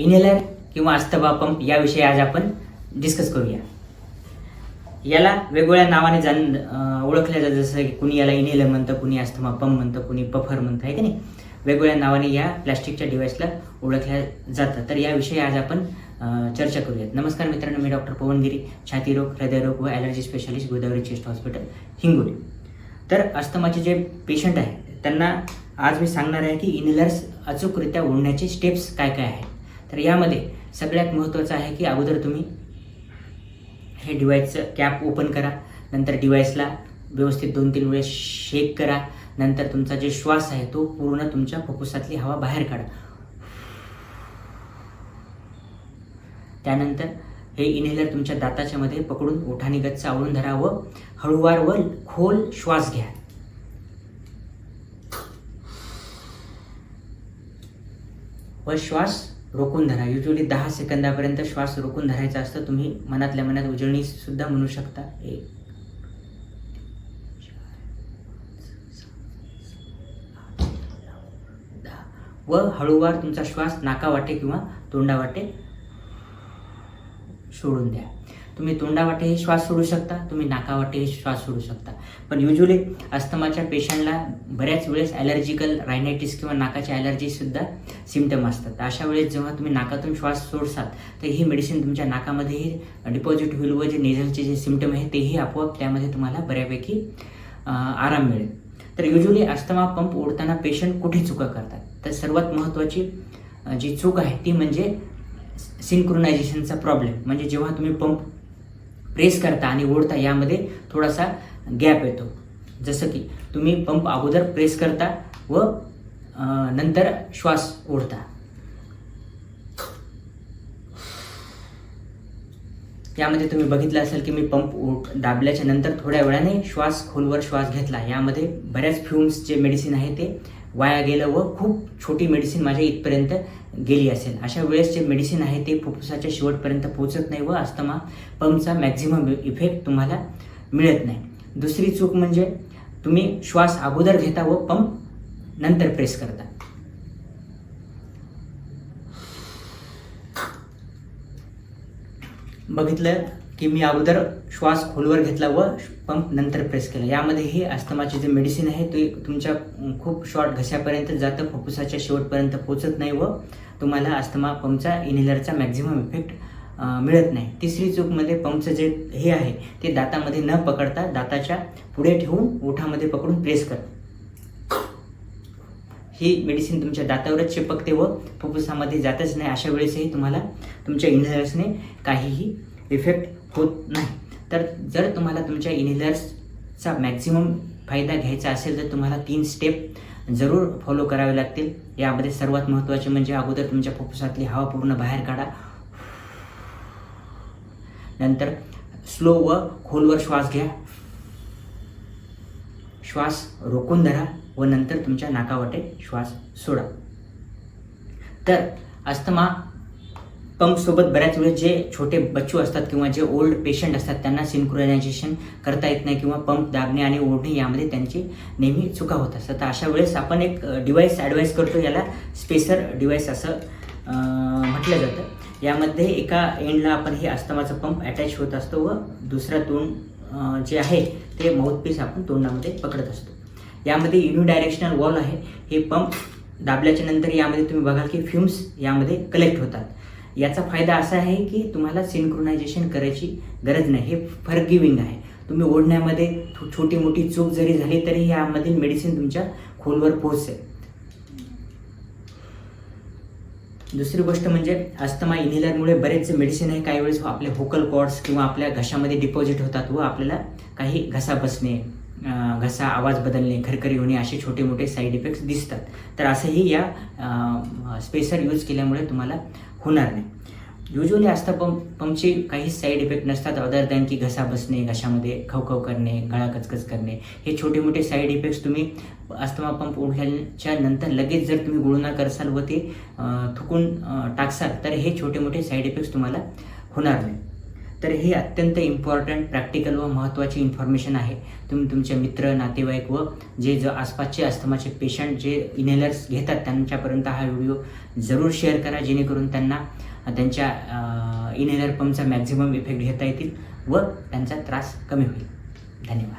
Inhaler किंवा अस्तबा pump याविषयी आज आपण डिस्कस करूया. याला वेगवेगळ्या नावाने जाण ओळखल्या जातं जसं की कुणी याला इनेलर म्हणतं कुणी अस्थमा पंप म्हणतं कुणी पफर म्हणतं आहे की नाही? वेगवेगळ्या नावाने या प्लॅस्टिकच्या डिव्हाइसला ओळखल्या जातं तर याविषयी आज आपण चर्चा करूयात. नमस्कार मित्रांनो मी डॉक्टर पवनगिरी छातीरोग हृदयरोग व allergy specialist Godavari chest hospital Hingoli. तर अस्थमाचे जे पेशंट आहे त्यांना आज मी सांगणार आहे की इनेलर्स अचूकरित्या ओढण्याचे स्टेप्स काय काय आहेत. तर यामध्ये सगळ्यात महत्त्वाचं आहे की अगोदर तुम्ही हे डिव्हाइसचं कॅप ओपन करा नंतर डिव्हाइसला व्यवस्थित दोन तीन वेळेस शेक करा नंतर तुमचा जे श्वास आहे तो पूर्ण तुमच्या फुफ्फुसातली हवा बाहेर काढा. त्यानंतर हे इनहेलर तुमच्या दाताच्या मध्ये पकडून ओठाने गच्च आवळून धरा व हळूवार व खोल श्वास घ्या. व श्वास रोखून धरा. युजली दहा सेकंदापर्यंत श्वास रोखून धरायचा असतं. तुम्ही मनातल्या मनात उजळणी सुद्धा म्हणू शकता. एक. व हळूवार तुमचा श्वास नाकावाटे किंवा तोंडावाटे सोडून द्या. तुम्ही तोंडावाटेही श्वास सोडू शकता तुम्ही नाकावाटेही श्वास सोडू शकता. पण युजली अस्थमाच्या पेशंटला बऱ्याच वेळेस ॲलर्जिकल रायनायटिस किंवा नाकाच्या ॲलर्जीसुद्धा सिमटम असतात. अशा वेळेस जेव्हा तुम्ही नाकातून श्वास सोडसाल तर ही मेडिसिन तुमच्या नाकामध्येही डिपॉझिट होईल व जे नेझलचे जे सिमटम आहे तेही आपोआप त्यामध्ये तुम्हाला बऱ्यापैकी आराम मिळेल. तर युजली अस्थमा पंप ओढताना पेशंट कुठे चुका करतात? तर सर्वात महत्त्वाची जी चूक आहे ती म्हणजे सिंक्रोनायझेशनचा प्रॉब्लेम म्हणजे जेव्हा तुम्ही पंप प्रेस करता आणि ओढता यामध्ये थोडासा गॅप येतो. जसं की तुम्ही पंप अगोदर प्रेस करता व नंतर श्वास ओढता. यामध्ये तुम्ही बघितलं असेल की मी पंप ओढ दाबल्याच्या नंतर थोड्या वेळाने श्वास खोलवर श्वास घेतला. यामध्ये बऱ्याच फ्युम्सचे मेडिसिन आहे ते. वाया गेलं व खूप छोटी मेडिसिन माझ्या इथपर्यंत गेली असेल. अशा वेळेस जे मेडिसिन आहे ते फुफ्फुसाच्या शेवटपर्यंत पोहोचत नाही व अस्थमा पंपचा मॅक्झिमम इफेक्ट तुम्हाला मिळत नाही. दुसरी चूक म्हणजे तुम्ही श्वास अगोदर घेता व पंप नंतर प्रेस करता. बघितलं? की मी अगोदर श्वास खोलवर घेतला व पंप नंतर प्रेस केला. यामध्ये हे अस्थमाचे जे मेडिसिन आहे ते तुमच्या खूप शॉर्ट घशापर्यंत जातं फुफ्फुसाच्या शेवटपर्यंत पोचत नाही व तुम्हाला अस्थमा पंपचा इनहेलरचा मॅक्झिमम इफेक्ट मिळत नाही. तिसरी चूकमध्ये पंपचं जे हे आहे ते दातामध्ये न पकडता दाताच्या पुढे ठेवून ओठामध्ये पकडून प्रेस कर. ही मेडिसिन तुमच्या दातावरच चिपकते व फुफ्फुसामध्ये जातच नाही. अशा वेळेसही तुम्हाला तुमच्या इन्हेलर्सने काहीही इफेक्ट होत नाही. तर जर तुम्हाला तुमच्या इनहेलर्सचा मॅक्झिमम फायदा घ्यायचा असेल तर तुम्हाला तीन स्टेप जरूर फॉलो करावे लागतील. यामध्ये सर्वात महत्त्वाचे म्हणजे अगोदर तुमच्या फुफ्फुसातली हवा पूर्ण बाहेर काढा. नंतर स्लो व खोलवर श्वास घ्या. श्वास रोखून धरा व नंतर तुमच्या नाकावाटे श्वास सोडा. तर अस्थमा पंपसोबत बऱ्याच वेळेस जे छोटे बच्चू असतात किंवा जे ओल्ड पेशंट असतात त्यांना सिंक्रोनायझेशन करता येत नाही किंवा पंप दाबणे आणि ओढणे यामध्ये त्यांची नेहमी चुका होत असतात. तर अशा वेळेस आपण एक डिव्हाइस ॲडवाईस करतो याला स्पेसर डिवाईस असं म्हटलं जातं. यामध्ये एका एंडला आपण हे अस्तमाचा पंप अटॅच होत असतो व दुसरा तोंड जे आहे ते माउथपीस आपण तोंडामध्ये पकडत असतो. यामध्ये युनिडायरेक्शनल वॉल आहे. हे पंप दाबल्याच्या नंतर यामध्ये तुम्ही बघाल की फ्युम्स यामध्ये कलेक्ट होतात. याचा फायदा असा आहे की तुम्हाला सिंक्रोनायझेशन करायची गरज नाही. हे फरगिविंग आहे. तुम्ही ओढण्यामध्ये छोटी मोठी चूक जरी झाली तरी यामधील मेडिसिन तुमच्या खोलवर पोहोचेल. दुसरी गोष्ट म्हणजे अस्थमा इनहेलरमुळे बरेच मेडिसिन आहे. काही वेळेस आपले व्होकल कॉर्ड्स किंवा आपल्या घशामध्ये डिपॉझिट होतात व आपल्याला काही घसा बसणे घसा आवाज बदलणे खरखरी होणे असे छोटे मोठे साईड इफेक्ट्स दिसतात. तर असंही या स्पेसर यूज केल्यामुळे तुम्हाला होणार नाही. युजली आस्था पंप पंपचे काही साईड इफेक्ट नसतात अदर दॅन की घसा बसणे घशामध्ये खवखव करणे गळा कचकच करणे. हे छोटे मोठे साईड इफेक्ट्स तुम्ही अस्थमा पंप ओढल्याच्या नंतर लगेच जर तुम्ही गुळणा करसाल व ते थुकून टाकसाल तर हे छोटे मोठे साईड इफेक्ट्स तुम्हाला होणार नाही. तर हे अत्यंत इम्पॉर्टंट प्रॅक्टिकल व महत्त्वाची इन्फॉर्मेशन आहे. तुम्ही तुमचे मित्र नातेवाईक व जे ज आसपासचे अस्थमाचे पेशंट जे इनहेलर्स घेतात त्यांच्यापर्यंत हा व्हिडिओ जरूर शेअर करा जेणेकरून त्यांना त्यांच्या इनहेलर पंपचा मॅक्झिमम इफेक्ट घेता येतील व त्यांचा त्रास कमी होईल. धन्यवाद.